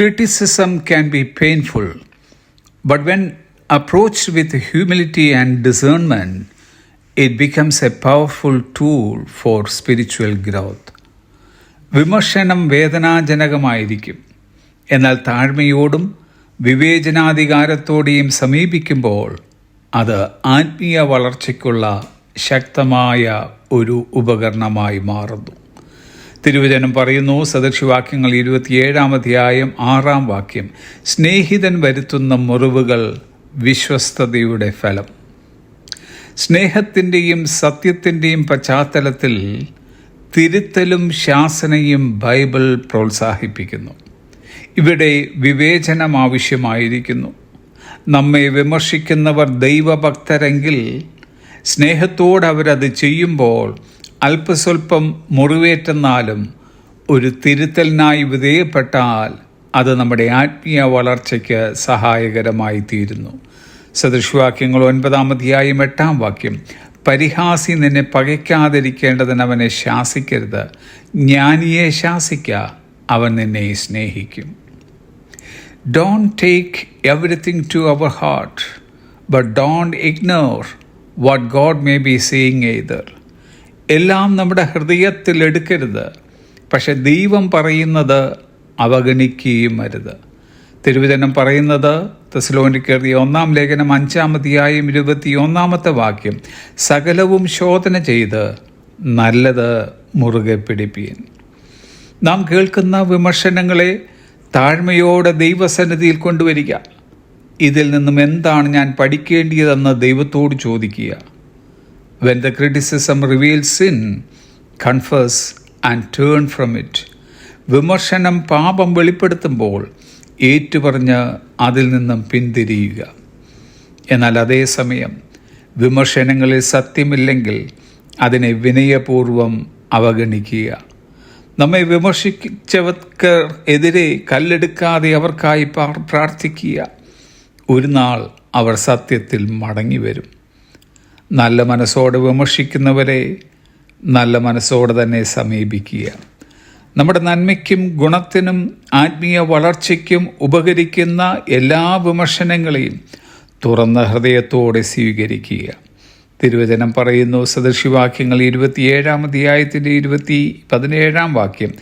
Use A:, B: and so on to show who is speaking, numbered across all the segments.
A: Criticism can be painful, but when approached with humility and discernment, it becomes a powerful tool for spiritual growth. വിമർശനം വേദനാജനകമായിരിക്കും എന്നാൽ താഴ്മയോടും വിവേചനാധികാരത്തോടെയും സമീപിക്കുമ്പോൾ അത് ആത്മീയ വളർച്ചയ്ക്കുള്ള ശക്തമായ ഒരു ഉപകരണമായി മാറുന്നു തിരുവചനം പറയുന്നു സദൃശിവാക്യങ്ങൾ ഇരുപത്തിയേഴാം അധ്യായം ആറാം വാക്യം. സ്നേഹിതൻ വരുത്തുന്ന മുറിവുകൾ വിശ്വസ്തയുടെ ഫലം. സ്നേഹത്തിന്റെയും സത്യത്തിന്റെയും പശ്ചാത്തലത്തിൽ തിരുത്തലും ശാസനയും ബൈബിൾ പ്രോത്സാഹിപ്പിക്കുന്നു. ഇവിടെ വിവേചനം ആവശ്യമായിരിക്കുന്നു. നമ്മെ വിമർശിക്കുന്നവർ ദൈവഭക്തരെങ്കിൽ സ്നേഹത്തോടെ അവരത് ചെയ്യുമ്പോൾ അല്പസ്വല്പം മുറിവേറ്റെന്നാലും ഒരു തിരുത്തലിനായി വിധേയപ്പെട്ടാൽ അത് നമ്മുടെ ആത്മീയ വളർച്ചയ്ക്ക് സഹായകരമായി തീരുന്നു സദൃശവാക്യങ്ങൾ ഒൻപതാം അധ്യായം എട്ടാം വാക്യം. പരിഹാസി നിന്നെ പകയ്ക്കാതിരിക്കേണ്ടതിന് അവനെ ശാസിക്കരുത്. ജ്ഞാനിയെ ശാസിക്ക അവൻ നിന്നെ സ്നേഹിക്കും. Don't take everything to our heart but don't ignore what God may be seeing either എല്ലാം നമ്മുടെ ഹൃദയത്തിൽ എടുക്കരുത്. പക്ഷെ ദൈവം പറയുന്നത് അവഗണിക്കുകയും അരുത്. തിരുവചനം പറയുന്നത് തെസ്ലോനിക്കേറിയ ഒന്നാം ലേഖനം അഞ്ചാമതിയായും ഇരുപത്തി ഒന്നാമത്തെ വാക്യം സകലവും ശോധന ചെയ്ത് നല്ലത് മുറുകെ പിടിപ്പിയൻ നാം കേൾക്കുന്ന വിമർശനങ്ങളെ താഴ്മയോടെ ദൈവസന്നിധിയിൽ കൊണ്ടുവരിക. ഇതിൽ നിന്നും എന്താണ് ഞാൻ പഠിക്കേണ്ടിയതെന്ന് ദൈവത്തോട് ചോദിക്കുക. When the criticism reveals sin, confess and turn from it വിമർശനം പാപം വെളിപ്പെടുത്തുമ്പോൾ ഏറ്റുപറഞ്ഞ് അതിൽ നിന്നും പിന്തിരിയുക. എന്നാൽ അതേസമയം വിമർശനങ്ങളിൽ സത്യമില്ലെങ്കിൽ അതിനെ വിനയപൂർവം അവഗണിക്കുക. നമ്മെ വിമർശിച്ചവർക്ക് എതിരെ കല്ലെടുക്കാതെ അവർക്കായി പ്രാർത്ഥിക്കുക. ഒരു നാൾ അവർ സത്യത്തിൽ മടങ്ങി വരും നല്ല മനസ്സോടെ വിമർശിക്കുന്നവരെ നല്ല മനസ്സോടെ തന്നെ സമീപിക്കുക. നമ്മുടെ നന്മയ്ക്കും ഗുണത്തിനും ആത്മീയ വളർച്ചയ്ക്കും ഉപകരിക്കുന്ന എല്ലാ വിമർശനങ്ങളെയും തുറന്ന ഹൃദയത്തോടെ സ്വീകരിക്കുക. തിരുവചനം പറയുന്നു സദൃശിവാക്യങ്ങൾ ഇരുപത്തിയേഴാം അധ്യായത്തിന്റെ ഇരുപത്തി പതിനേഴാം വാക്യം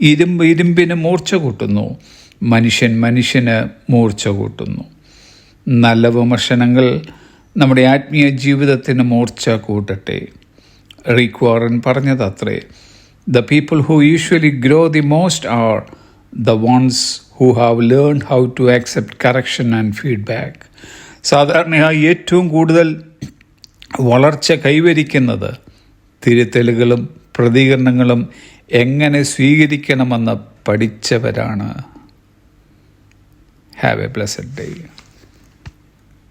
A: ഇരുമ്പ് ഇരുമ്പിന് മൂർച്ച കൂട്ടുന്നു മനുഷ്യൻ മനുഷ്യന് മൂർച്ച കൂട്ടുന്നു. നല്ല വിമർശനങ്ങൾ നമ്മുടെ ആത്മീയ ജീവിതത്തിന് മൂർച്ച കൂട്ടട്ടെ. Rick Warren പറഞ്ഞതത്രേ the people who usually grow the most are the ones who have learn how to accept correction and feedback സാധാരണയായി ഏറ്റവും കൂടുതൽ വളർച്ച കൈവരിക്കുന്നത് തിരുത്തലുകളും പ്രതികരണങ്ങളും എങ്ങനെ സ്വീകരിക്കണമെന്ന് പഠിച്ചവരാണ്. Have a blessed day